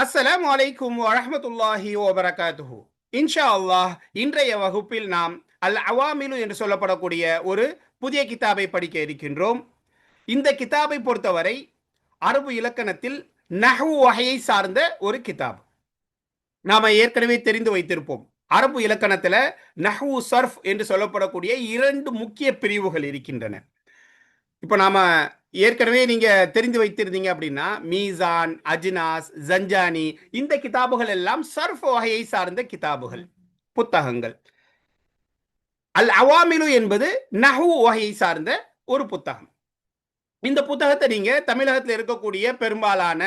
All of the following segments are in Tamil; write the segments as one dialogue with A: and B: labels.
A: அஸ்ஸலாம் வலைக்கும் வரமத்துல்லாஹி வபரகாத்துஹு. இன்ஷா அல்லாஹ் இன்றைய வகுப்பில் நாம் அல் அவாமிலு என்று சொல்லப்படக்கூடிய ஒரு புதிய கிதாபை படிக்க இருக்கின்றோம். இந்த கிதாபை பொறுத்தவரை அரபு இலக்கணத்தில் நஹ்வு வகையை சார்ந்த ஒரு கிதாப். நாம் ஏற்கனவே தெரிந்து வைத்திருப்போம். அரபு இலக்கணத்தில் நஹு சர்ஃப் என்று சொல்லப்படக்கூடிய இரண்டு முக்கிய பிரிவுகள் இருக்கின்றன. இப்போ நாம ஏற்கனவே நீங்க தெரிந்து வைத்திருந்தீங்க அப்படின்னா மீசான் அஜினாஸ் ஜஞ்சானி இந்த கிதாபுகள் எல்லாம் சர்ஃப் வகையை சார்ந்த கிதாபுகள் புத்தகங்கள். அல் அவாமிலு என்பது நஹு வகையை சார்ந்த ஒரு புத்தகம். இந்த புத்தகத்தை நீங்க தமிழகத்தில் இருக்கக்கூடிய பெரும்பாலான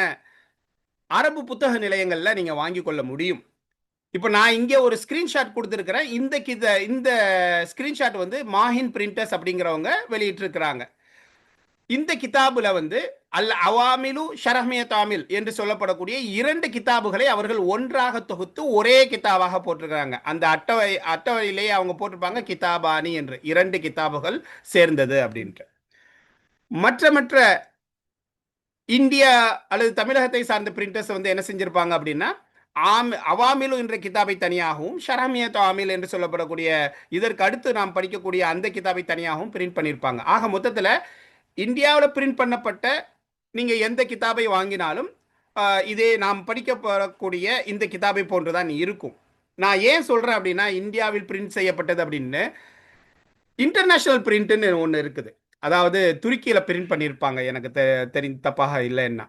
A: அரபு புத்தக நிலையங்கள்ல நீங்க வாங்கி கொள்ள முடியும். இப்போ நான் இங்கே ஒரு ஸ்கிரீன்ஷாட் கொடுத்துருக்கிறேன். இந்த கித இந்த ஸ்கிரீன்ஷாட் வந்து மாஹின் பிரிண்டர்ஸ் அப்படிங்கிறவங்க வெளியிட்டிருக்கிறாங்க. இந்த கிதாபுல வந்து அல் அவாமிலு ஷரஹ்மிய தாமில் என்று சொல்லப்படக்கூடிய இரண்டு கிதாபுகளை அவர்கள் ஒன்றாக தொகுத்து ஒரே கிதாபாக போட்டிருக்கிறாங்க. அந்த அட்டவை அட்டவையிலேயே அவங்க போட்டிருப்பாங்க கிதாபானி என்று. இரண்டு கிதாபுகள் சேர்ந்தது அப்படின்ட்டு. மற்ற மற்ற இந்தியா அல்லது தமிழகத்தை சார்ந்த பிரிண்டர்ஸ் வந்து என்ன செஞ்சிருப்பாங்க அப்படின்னா ஆம் அவாமிலு என்ற கிதாபை தனியாகவும் ஷரமியத் தாமில் என்று சொல்லப்படக்கூடிய இதற்கு அடுத்து நாம் படிக்கக்கூடிய அந்த கிதாபை தனியாகவும் பிரிண்ட் பண்ணியிருப்பாங்க ஆக மொத்தத்தில் இந்தியாவில் பிரிண்ட் பண்ணப்பட்ட நீங்கள் எந்த கிதாபை வாங்கினாலும் இதே நாம் படிக்க போகக்கூடிய இந்த கிதாபை போன்று தான் இருக்கும். நான் ஏன் சொல்கிறேன் அப்படின்னா இந்தியாவில் பிரிண்ட் செய்யப்பட்டது அப்படின்னு இன்டர்நேஷ்னல் பிரிண்ட்னு ஒன்று இருக்குது. அதாவது துருக்கியில் பிரிண்ட் பண்ணியிருப்பாங்க எனக்கு தெ தெரி தப்பாக இல்லைன்னா.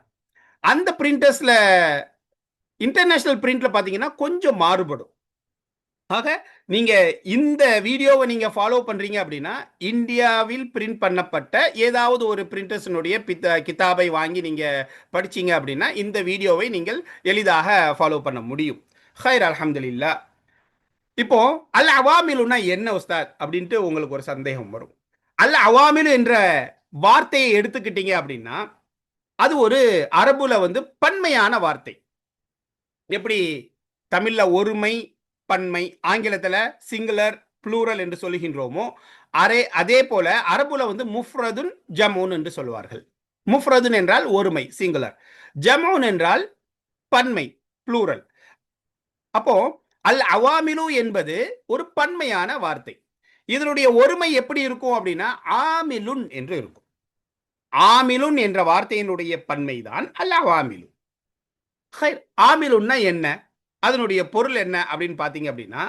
A: அந்த பிரிண்டர்ஸில் இன்டர்நேஷ்னல் பிரிண்டில் பார்த்தீங்கன்னா கொஞ்சம் மாறுபடும். ஆக நீங்க இந்த வீடியோவை நீங்க ஃபாலோ பண்றீங்க அப்படின்னா இந்தியாவில் பிரிண்ட் பண்ணப்பட்ட ஏதாவது ஒரு பிரிண்டர்ஸினுடைய பித்த கிதாபை வாங்கி நீங்க படிச்சீங்க அப்படின்னா இந்த வீடியோவை நீங்கள் எளிதாக ஃபாலோ பண்ண முடியும். ஹைர் அலமதுல்லா இப்போ அல் அவாமிலுனா என்ன உஸ்தாத்? அப்படின்ட்டு உங்களுக்கு ஒரு சந்தேகம் வரும். அல் அவாமிலு என்ற வார்த்தையை எடுத்துக்கிட்டீங்க அப்படின்னா அது ஒரு அரபுல வந்து பன்மையான வார்த்தை. எப்படி? தமிழ்ல ஒருமை பன்மை ஆங்கிலத்தில் சிங்குலர் ப்ளூரல் என்று சொல்லுகின்றோமோ அரே அதே போல அரபுல வந்து முஃப்ரதுன் ஜமூன் என்று சொல்வார்கள் முஃப்ரதுன் என்றால் ஒருமை சிங்குலர் ஜமூன் என்றால் பன்மை ப்ளூரல் அப்போ அல் அவாமிலு என்பது ஒரு பன்மையான வார்த்தை. இதனுடைய ஒருமை எப்படி இருக்கும் அப்படின்னா ஆமிலுன் என்று இருக்கும். ஆமிலுன் என்ற வார்த்தையினுடைய பன்மைதான் அல் அவாமிலு. ஆமிலுன்னா என்ன? அதனுடைய பொருள் என்ன அப்படின்னு பார்த்தீங்க அப்படின்னா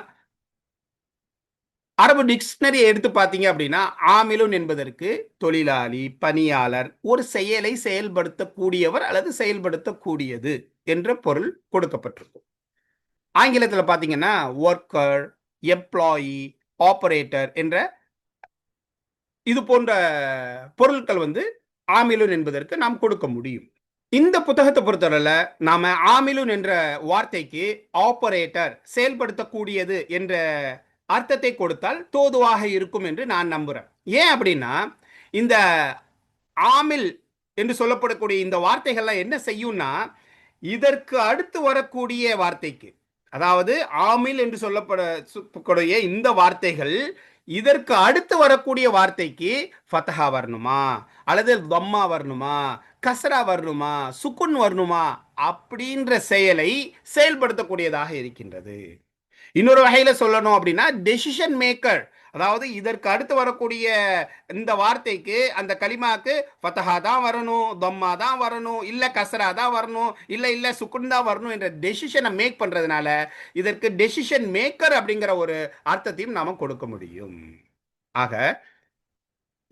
A: அரபு டிக்ஷனரியை எடுத்து பார்த்தீங்க அப்படின்னா ஆமிலுன் என்பதற்கு தொழிலாளி பணியாளர் ஒரு செயலை செயல்படுத்தக்கூடியவர் அல்லது செயல்படுத்தக்கூடியது என்ற பொருள் கொடுக்கப்பட்டிருக்கும். ஆங்கிலத்தில் பார்த்தீங்கன்னா ஒர்க்கர் எம்ப்ளாயி ஆபரேட்டர் என்ற இது போன்ற பொருட்கள் வந்து ஆமிலுன் என்பதற்கு நாம் கொடுக்க முடியும். இந்த புத்தகத்தை பொறுத்தவரையில் நாம ஆமிலுன் என்ற வார்த்தைக்கு ஆபரேட்டர் செயல்படுத்தக்கூடியது என்ற அர்த்தத்தை கொடுத்தால் தோதுவாக இருக்கும் என்று நான் நம்புகிறேன் ஏன் அப்படின்னா இந்த ஆமில் என்று சொல்லப்படக்கூடிய இந்த வார்த்தைகள்லாம் என்ன செய்யும்னா இதற்கு அடுத்து வரக்கூடிய வார்த்தைக்கு அதாவது ஆமில் என்று சொல்லப்படக்கூடிய இந்த வார்த்தைகள் இதற்கு அடுத்து வரக்கூடிய வார்த்தைக்கு ஃபத்தஹா வரணுமா? அல்லது தம்மா வரணுமா? கசரா வரணுமா சுக்குன் வரணுமா அப்படின்ற செயலை செயல்படுத்தக்கூடியதாக இருக்கின்றது. இன்னொரு வகையில் சொல்லணும் அப்படின்னா டெசிஷன் மேக்கர் அதாவது இதற்கு அடுத்து வரக்கூடிய இந்த வார்த்தைக்கு அந்த களிமாக்கு ஃபத்தஹா தான் வரணும் தம்மா தான் வரணும் இல்லை கசரா தான் வரணும் இல்லை இல்லை சுக்குன் தான் வரணும் என்ற டெசிஷனை மேக் பண்ணுறதுனால இதற்கு டெசிஷன் மேக்கர் அப்படிங்கிற ஒரு அர்த்தத்தையும் நாம் கொடுக்க முடியும். ஆக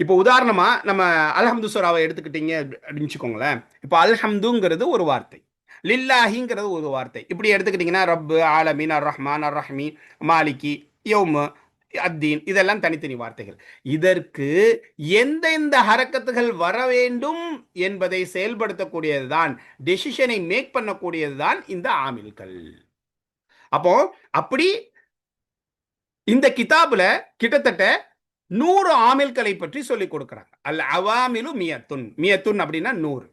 A: இப்போ உதாரணமா நம்ம அல்ஹம்து சுராவை எடுத்துக்கிட்டீங்க அப்படின்னு வச்சுக்கோங்களேன். இப்போ அல்ஹம்துங்கிறது ஒரு வார்த்தை. லில்லாஹிங்கிறது ஒரு வார்த்தை. இப்படி எடுத்துக்கிட்டிங்கன்னா ரப்பு ஆலமீன் அர் ரஹ்மான் அர் ரஹ்மி மாலிகி யௌமு அத்தீன் இதெல்லாம் தனித்தனி வார்த்தைகள். இதற்கு எந்தெந்த ஹரக்கத்துகள் வர வேண்டும் என்பதை செயல்படுத்தக்கூடியதுதான் டெசிஷனை மேக் பண்ணக்கூடியது தான் இந்த ஆமில்கள். அப்போ அப்படி இந்த கிதாபுல கிட்டத்தட்ட நூறு ஆமில்களை பற்றி சொல்லிக் கொடுக்குறாங்க. அல்ல அவாமிலு மியத்துன். மியத்துன் அப்படின்னா நூறு.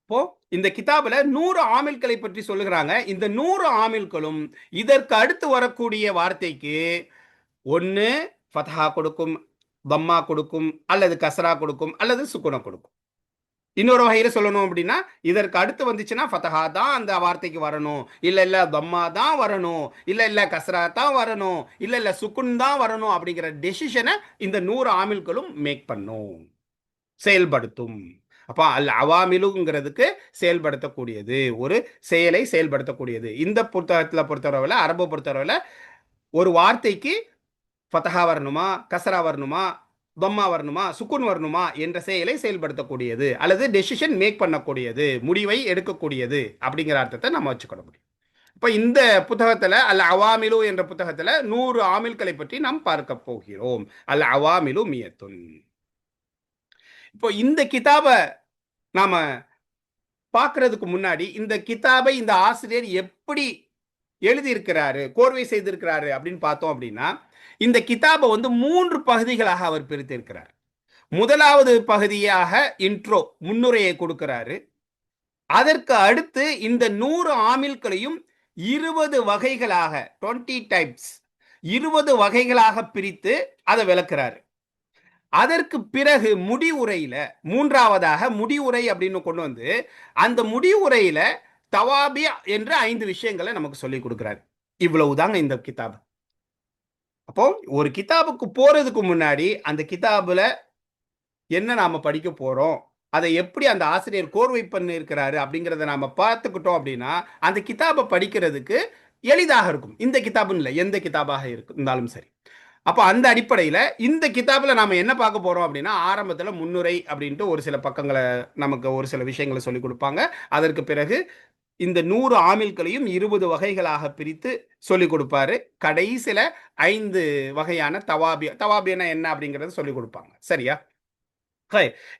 A: இப்போ இந்த கிதாபில் நூறு ஆமில்களை பற்றி சொல்லுகிறாங்க. இந்த நூறு ஆமில்களும் இதற்கு அடுத்து வரக்கூடிய வார்த்தைக்கு ஒன்று ஃபதஹா கொடுக்கும் பம்மா கொடுக்கும் அல்லது கசரா கொடுக்கும் அல்லது சுக்குனம் கொடுக்கும். இன்னொரு வகையில சொல்லணும் அப்படின்னா இதற்கு அடுத்து வந்துச்சுன்னா ஃபதஹா தான் அந்த வார்த்தைக்கு வரணும். இல்ல இல்ல தம்மா தான் வரணும். இல்ல இல்ல கஸ்ரா தான் வரணும். இல்ல இல்ல சுக்குன் தான் வரணும் அப்படிங்கிற டெசிஷனை இந்த நூறு ஆமில்களும் மேக் பண்ணும். செயல்படுத்தும். அப்போ அல் அவாமிலுங்கிறதுக்கு செயல்படுத்தக்கூடியது. ஒரு செயலை செயல்படுத்தக்கூடியது. இந்த புத்தகத்தில் பொறுத்தவரையில் அரபு பொறுத்தவரையில் ஒரு வார்த்தைக்கு ஃபதஹா வரணுமா கசரா வரணுமா பம்மா வரணுமா சுக்குன் வரணுமா என்ற செயலை செயல்படுத்தக்கூடியது அல்லது டெசிஷன் மேக் பண்ணக்கூடியது முடிவை எடுக்கக்கூடியது அப்படிங்கிற அர்த்தத்தை நம்ம வச்சுக்கொள்ள முடியும் இப்போ இந்த புத்தகத்தில் அல் அவாமிலு என்ற புத்தகத்தில் நூறு ஆமில்களை பற்றி நாம் பார்க்க போகிறோம். அல் அவாமிலு மியத்துன். இப்போ இந்த கிதாபை நாம் பார்க்கறதுக்கு முன்னாடி இந்த கிதாபை இந்த ஆசிரியர் எப்படி எழுதியிருக்கிறாரு கோர்வை செய்திருக்கிறாரு அப்படின்னு பார்த்தோம் அப்படின்னா இந்த கிதாபை வந்து மூன்று பகுதிகளாக அவர் பிரித்திருக்கிறார். முதலாவது பகுதியாக இன்ட்ரோ முன்னுரையை கொடுக்கிறாரு. அதற்கு அடுத்து இந்த நூறு ஆமில்களையும் இருபது வகைகளாக டுவெண்ட்டி டைப்ஸ் இருபது வகைகளாக பிரித்து அதை விளக்குறாரு. அதற்கு பிறகு முடிவுரையில மூன்றாவதாக முடிவுரை அப்படின்னு கொண்டு வந்து அந்த முடிவுரையில தவாபியா என்ற ஐந்து விஷயங்களை நமக்கு சொல்லி கொடுக்குறாரு. இவ்வளவுதாங்க இந்த கிதாபு. அப்போ ஒரு கிதாபுக்கு போறதுக்கு முன்னாடி அந்த கிதாபுல என்ன நாம படிக்க போறோம்? அதை எப்படி அந்த ஆசிரியர் கோர்வை பண்ணியிருக்கிறாரு அப்படிங்கிறத நாம பார்த்துக்கிட்டோம் அப்படின்னா அந்த கிதாபை படிக்கிறதுக்கு எளிதாக இருக்கும். இந்த கிதாபுன்னு இல்லை எந்த கிதாபாக இருந்தாலும் சரி. அப்போ அந்த அடிப்படையில் இந்த கிதாபில் நாம் என்ன பார்க்க போகிறோம் அப்படின்னா ஆரம்பத்தில் முன்னுரை அப்படின்ட்டு ஒரு சில பக்கங்களை நமக்கு ஒரு சில விஷயங்களை சொல்லி கொடுப்பாங்க. அதற்கு பிறகு இந்த நூறு ஆமில்களையும் இருபது வகைகளாக பிரித்து சொல்லிக் கொடுப்பாரு. கடைசியில ஐந்து வகையான தவாபிய தவாபியனா என்ன அப்படிங்கறத சொல்லி கொடுப்பாங்க. சரியா?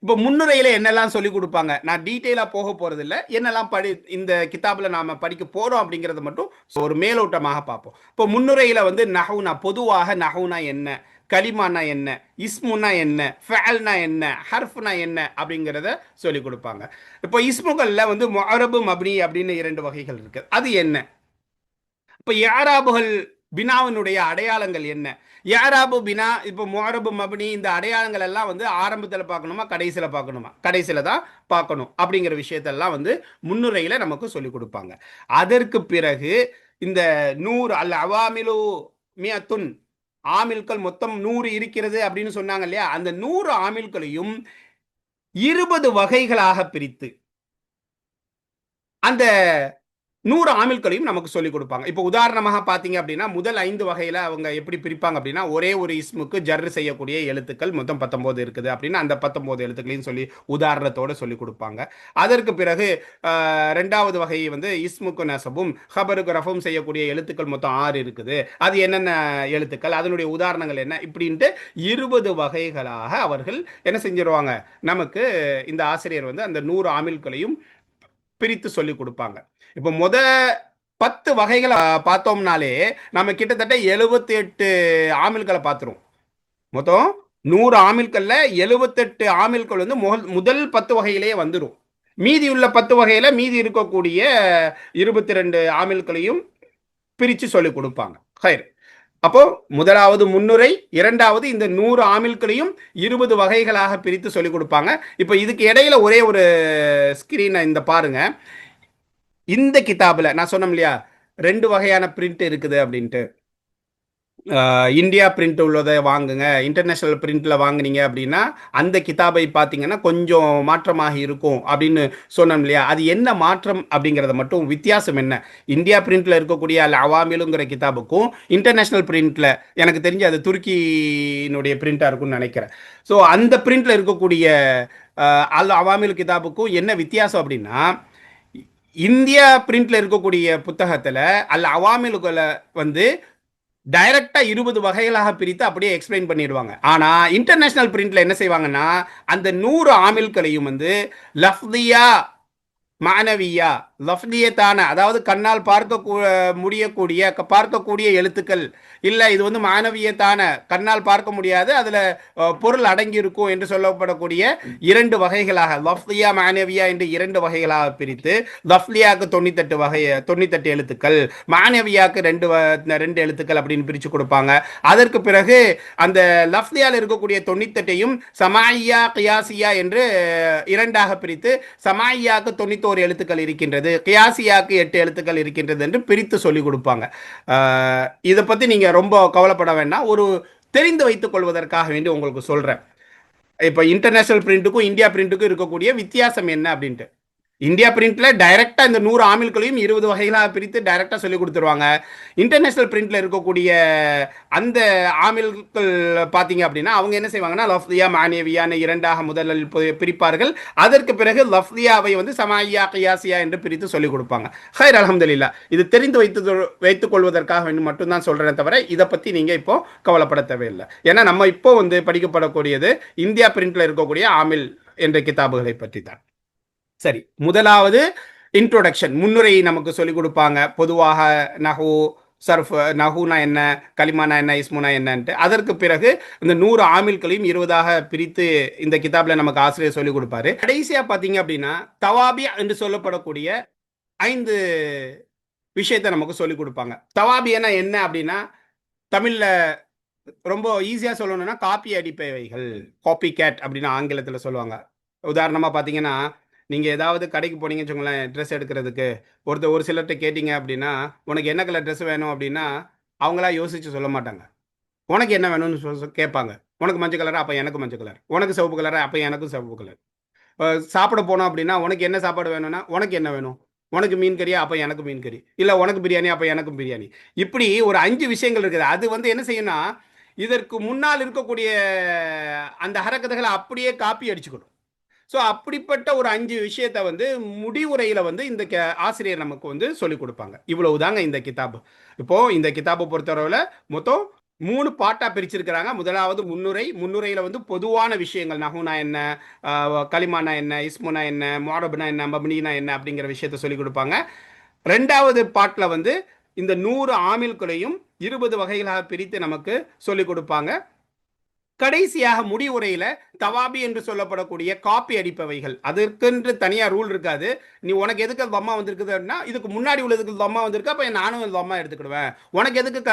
A: இப்போ முன்னுரையில என்னெல்லாம் சொல்லி கொடுப்பாங்க? நான் டீட்டெயிலா போக போறது இல்ல என்னெல்லாம் படி இந்த கிதாப்ல நாம படிக்க போறோம் அப்படிங்கறத மட்டும் ஒரு மேலோட்டமாக பார்ப்போம். இப்போ முன்னுரையில வந்து நஹவுனா பொதுவாக நஹவுனா என்ன? கலிமானா என்ன? இஸ்முனா என்ன? ஃபேல்னா என்ன? ஹர்ஃப்னா என்ன? அப்படிங்கிறத சொல்லி கொடுப்பாங்க. இப்போ இஸ்முகளில் வந்து மொரபு மப்னி அப்படின்னு இரண்டு வகைகள் இருக்குது அது என்ன? இப்போ யாராபுகள் பினாவினுடைய அடையாளங்கள் என்ன? யாராபு பினா இப்போ மொரபு மப்னி இந்த அடையாளங்கள் எல்லாம் வந்து ஆரம்பத்தில் பார்க்கணுமா? கடைசியில் பார்க்கணுமா? கடைசியில் தான் பார்க்கணும் அப்படிங்கிற விஷயத்தெல்லாம் வந்து முன்னுரையில் நமக்கு சொல்லி கொடுப்பாங்க. அதற்கு பிறகு இந்த நூறு அல்ல அவாமிலு மியத்துன் ஆமில்கள் மொத்தம் நூறு இருக்கிறது அப்படின்னு சொன்னாங்க இல்லையா? அந்த நூறு ஆமில்களையும் இருபது வகைகளாக பிரித்து அந்த நூறு ஆமில்களையும் நமக்கு சொல்லிக் கொடுப்பாங்க. இப்போ உதாரணமாக பார்த்தீங்க அப்படின்னா முதல் ஐந்து வகையில் அவங்க எப்படி பிரிப்பாங்க அப்படின்னா ஒரே ஒரு இஸ்முக்கு ஜர்ரு செய்யக்கூடிய எழுத்துக்கள் மொத்தம் பத்தொம்போது இருக்குது அப்படின்னு அந்த பத்தொம்போது எழுத்துக்களையும் சொல்லி உதாரணத்தோடு சொல்லி கொடுப்பாங்க. அதற்கு பிறகு ரெண்டாவது வகை வந்து இஸ்முக்கு நசபும் ஹபருக்கு ரஃபும் செய்யக்கூடிய எழுத்துக்கள் மொத்தம் ஆறு இருக்குது. அது என்னென்ன எழுத்துக்கள்? அதனுடைய உதாரணங்கள் என்ன? இப்படின்ட்டு இருபது வகைகளாக அவர்கள் என்ன செஞ்சிருவாங்க? நமக்கு இந்த ஆசிரியர் வந்து அந்த நூறு ஆமில்களையும் பிரித்து சொல்லி கொடுப்பாங்க. இப்போ முத பத்து வகைகளை பார்த்தோம்னாலே நம்ம கிட்டத்தட்ட எழுபத்தி எட்டு ஆமில்களை பார்த்துருவோம். மொத்தம் நூறு ஆமில்கள்ல எழுபத்தெட்டு ஆமில்கள் வந்து முதல் பத்து வகையிலேயே வந்துடும் மீதி உள்ள பத்து வகையில மீதி இருக்கக்கூடிய இருபத்தி ரெண்டு ஆமில்களையும் பிரித்து சொல்லி கொடுப்பாங்க. ஹயர் அப்போ முதலாவது முன்னுரை இரண்டாவது இந்த நூறு ஆமில்களையும் இருபது வகைகளாக பிரித்து சொல்லிக் கொடுப்பாங்க. இப்போ இதுக்கு இடையில ஒரே ஒரு ஸ்கிரீனை இந்த பாருங்க. இந்த கிதாபில் நான் சொன்னோம் இல்லையா ரெண்டு வகையான பிரிண்ட் இருக்குது அப்படின்ட்டு. இந்தியா பிரிண்ட் உள்ளதை வாங்குங்க இன்டர்நேஷ்னல் பிரிண்ட்டில் வாங்குனீங்க அப்படின்னா அந்த கிதாபை பார்த்தீங்கன்னா கொஞ்சம் மாற்றமாக இருக்கும் அப்படின்னு சொன்னோம் இல்லையா. அது என்ன மாற்றம் அப்படிங்கிறத மட்டும் வித்தியாசம் என்ன? இந்தியா பிரிண்ட்டில் இருக்கக்கூடிய அல்ல அவாமிலுங்கிற கிதாபுக்கும் இன்டர்நேஷ்னல் பிரிண்ட்டில் எனக்கு தெரிஞ்சு அது துருக்கியினுடைய பிரிண்டாக இருக்கும்னு நினைக்கிறேன். ஸோ அந்த பிரிண்ட்டில் இருக்கக்கூடிய அல் அவாமில் கிதாபுக்கும் என்ன வித்தியாசம் அப்படின்னா இந்தியா பிரிண்ட்ல இருக்கக்கூடிய புத்தகத்தில் அல்ல அவாமிலுகளை வந்து டைரக்டா இருபது வகைகளாக பிரித்து அப்படியே எக்ஸ்பிளைன் பண்ணிடுவாங்க. ஆனா இன்டர்நேஷனல் பிரிண்ட்ல என்ன செய்வாங்கன்னா அந்த நூறு ஆமில்களையும் வந்து லஃப்தியா மானவியா லஃப்தியத்தான அதாவது கண்ணால் பார்க்க கூ- முடியக்கூடிய க- பார்க்கக்கூடிய எழுத்துக்கள். இல்லை இது வந்து மாணவியத்தான கண்ணால் பார்க்க முடியாது. அதில் பொருள் அடங்கியிருக்கும் என்று சொல்லப்படக்கூடிய இரண்டு வகைகளாக லஃப்லியா மானவியா என்று இரண்டு வகைகளாக பிரித்து லஃப்லியாவுக்கு தொண்ணூத்தெட்டு வகை தொண்ணூத்தெட்டு எழுத்துக்கள் மாணவியாவுக்கு ரெண்டு வ- ரெண்டு எழுத்துக்கள் அப்படின்னு பிரித்து கொடுப்பாங்க. அதற்கு பிறகு அந்த லஃப்லியாவில் இருக்கக்கூடிய தொண்ணூத்தெட்டையும் சமாயியா கியாசியா என்று இரண்டாக பிரித்து சமாயியாவுக்கு தொண்ணூத்தோரு எழுத்துக்கள் இருக்கின்றது. கியாசியாக்கு எட்டு எழுத்துக்கள் இருக்கின்றது என்று பிரித்து சொல்லிக் கொடுப்பாங்க. ஆஹ் இதை பற்றி நீங்கள் ரொம்ப கவலைப்பட வேண்டாம். ஒரு தெரிந்து வைத்துக் கொள்வதற்காக வேண்டி உங்களுக்கு சொல்கிறேன் இப்போ இன்டர்நேஷனல் பிரிண்ட்டுக்கும் இந்தியா பிரிண்ட்டுக்கும் இருக்கக்கூடிய வித்தியாசம் என்ன அப்படின்ட்டு. இந்தியா பிரிண்ட்ல டைரக்டா இந்த நூறு ஆமில்களையும் இருபது வகைகளாக பிரித்து டைரக்டா சொல்லி கொடுத்துருவாங்க. இன்டர்நேஷனல் பிரிண்ட்ல இருக்கக்கூடிய அந்த ஆமில்கள் பார்த்தீங்க அப்படின்னா அவங்க என்ன செய்வாங்கன்னா லஃப்தியா மானேவியான்னு இரண்டாக முதலில் பிரிப்பார்கள். அதற்கு பிறகு லஃப்தியாவை வந்து சமாயியா கியாசியா என்று பிரித்து சொல்லிக் கொடுப்பாங்க. ஹைர் அலமதுல்லா இது தெரிந்து வைத்து வைத்துக் கொள்வதற்காக மட்டும்தான் சொல்றேன் தவிர இதை பத்தி நீங்க இப்போ கவலைப்பட தேவையில்லை. ஏன்னா நம்ம இப்போ வந்து படிக்கப்படக்கூடியது இந்தியா பிரிண்ட்ல இருக்கக்கூடிய ஆமில் என்ற கிதாபுகளை பற்றி தான் சரி முதலாவது இன்ட்ரோடக்ஷன் முன்னுரை நமக்கு சொல்லிக் கொடுப்பாங்க. பொதுவாக நகு சர்ஃப் நஹூனா என்ன கலிமானா என்ன இஸ்முனா என்னன்ட்டு. அதற்கு பிறகு இந்த நூறு ஆமில்களையும் இருபதாக பிரித்து இந்த கிதாபில் நமக்கு ஆசிரியர் சொல்லிக் கொடுப்பாரு. கடைசியாக பார்த்தீங்க அப்படின்னா தவாபி என்று சொல்லப்படக்கூடிய ஐந்து விஷயத்தை நமக்கு சொல்லிக் கொடுப்பாங்க. தவாபியனா என்ன அப்படின்னா தமிழில் ரொம்ப ஈஸியாக சொல்லணும்னா காப்பி அடிப்பவைகள் காப்பி கேட் அப்படின்னு ஆங்கிலத்தில் சொல்லுவாங்க. உதாரணமாக பார்த்தீங்கன்னா நீங்கள் ஏதாவது கடைக்கு போனீங்கன்னு வச்சுக்கோங்களேன் ட்ரெஸ் எடுக்கிறதுக்கு. ஒருத்தர் ஒரு சிலர்கிட்ட கேட்டிங்க அப்படின்னா உனக்கு என்ன கலர் ட்ரெஸ் வேணும்? அப்படின்னா அவங்களா யோசித்து சொல்ல மாட்டாங்க. உனக்கு என்ன வேணும்னு சொ- கேட்பாங்க. உனக்கு மஞ்சள் கலரா அப்போ எனக்கு மஞ்சள் கலர் உனக்கு சிவப்பு கலரா அப்போ எனக்கும் சிவப்பு கலர் சாப்பிட போனோம் அப்படின்னா உனக்கு என்ன சாப்பாடு வேணும்னா உனக்கு என்ன வேணும்? உனக்கு மீன் கறியா அப்போ எனக்கு மீன் கறி. இல்லை உனக்கு பிரியாணி அப்போ எனக்கும் பிரியாணி. இப்படி ஒரு அஞ்சு விஷயங்கள் இருக்குது. அது வந்து என்ன செய்யணும்னா இதற்கு முன்னால் இருக்கக்கூடிய அந்த ஹரக்கதைகளை அப்படியே காப்பி அடிச்சுக்கணும். ஸோ அப்படிப்பட்ட ஒரு அஞ்சு விஷயத்தை வந்து முடிவுரையில் வந்து இந்த க- ஆசிரியர் நமக்கு வந்து சொல்லிக் கொடுப்பாங்க. இவ்வளவு தாங்க இந்த கிதாபு. இப்போ இந்த கிதாபை பொறுத்தளவில் மொத்தம் மூணு பாட்டாக பிரிச்சிருக்கிறாங்க. முதலாவது முன்னுரை. முன்னுரையில் வந்து பொதுவான விஷயங்கள். நகுனா என்ன களிமானா கலிமானா என்ன இஸ்முனா என்ன மொரபுனா என்ன மபனினா என்ன அப்படிங்கிற விஷயத்த சொல்லிக் கொடுப்பாங்க. ரெண்டாவது பாட்டில் வந்து இந்த நூறு ஆமில்களையும் இருபது வகைகளாக பிரித்து நமக்கு சொல்லிக் கொடுப்பாங்க. கடைசியாக முடிவுரையில தவாபி என்று சொல்லப்படக்கூடிய காப்பி அடிப்பவைகள். அதற்கென்று தனியா ரூல் இருக்காது. நீ உனக்கு எதுக்கு அது அம்மா வந்திருக்குதுன்னா இதுக்கு முன்னாடி உள்ளதுக்கு அம்மா வந்திருக்கு அப்ப நானும் அந்த எடுத்துக்கிடுவேன். உனக்கு எதுக்கு க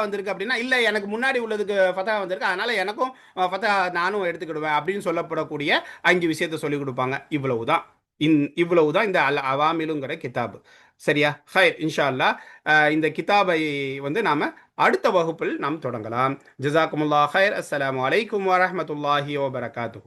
A: வந்திருக்கு அப்படின்னா இல்லை எனக்கு முன்னாடி உள்ளதுக்கு ஃபதஹா வந்திருக்கு அதனால எனக்கும் அஹ், நானும் எடுத்துக்கிடுவேன் அப்படின்னு சொல்லப்படக்கூடிய அஞ்சு விஷயத்த சொல்லிக் கொடுப்பாங்க. இவ்வளவுதான். இன் இவ்வளவுதான் இந்த அல் அவாமிலுங்கிற கிதாபு. சரியா? ஹை இன்ஷா அல்லாஹ் இந்த கிதாபை வந்து நாம அடுத்த வகுப்பில் நாம் தொடங்கலாம். ஜிசாக்குமுல்லா ஹைர். அஸ்லாம் வலைக்கம் வரமத்துல்லாஹி வபரகாத்து